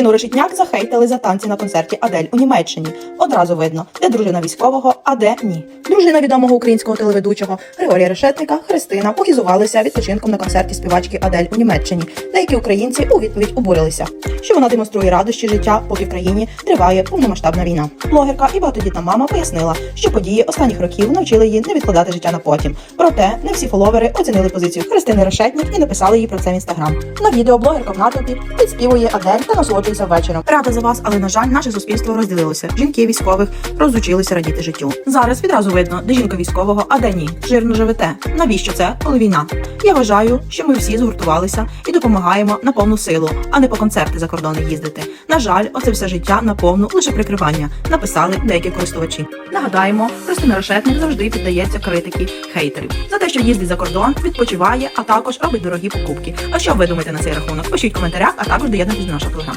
Христину Решетняк захейтили за танці на концерті Адель у Німеччині. Одразу видно, де дружина військового, а де ні. Дружина відомого українського телеведучого Григорія Решетника Христина похизувалася відпочинком на концерті співачки Адель у Німеччині. Деякі українці у відповідь обурилися, що вона демонструє радощі життя, поки в країні триває повномасштабна війна. Блогерка і багатодітна мама пояснила, що події останніх років навчили її не відкладати життя на потім. Проте не всі фоловери оцінили позицію Христини Решетник і написали їй про це в інстаграм. На відео блогерка в натовпі підспівує Адель та насолоджується вечором. Рада за вас, але на жаль, наше суспільство розділилося. Жінки військових розучилися радіти життю. Зараз відразу видно, де жінка військового, а де ні. Жирно живете. Навіщо це, коли війна? Я вважаю, що ми всі згуртувалися і допомагаємо на повну силу, а не по концерти за кордони їздити. На жаль, оце все життя на повну лише прикривання. Написали деякі користувачі. Нагадаємо, Христина Решетник завжди піддається критики хейтерів за те, що їздить за кордон, відпочиває, а також робить дорогі покупки. А що ви думаєте на цей рахунок? Пишіть в коментарях, а також доєднуйтесь до нашого телеграм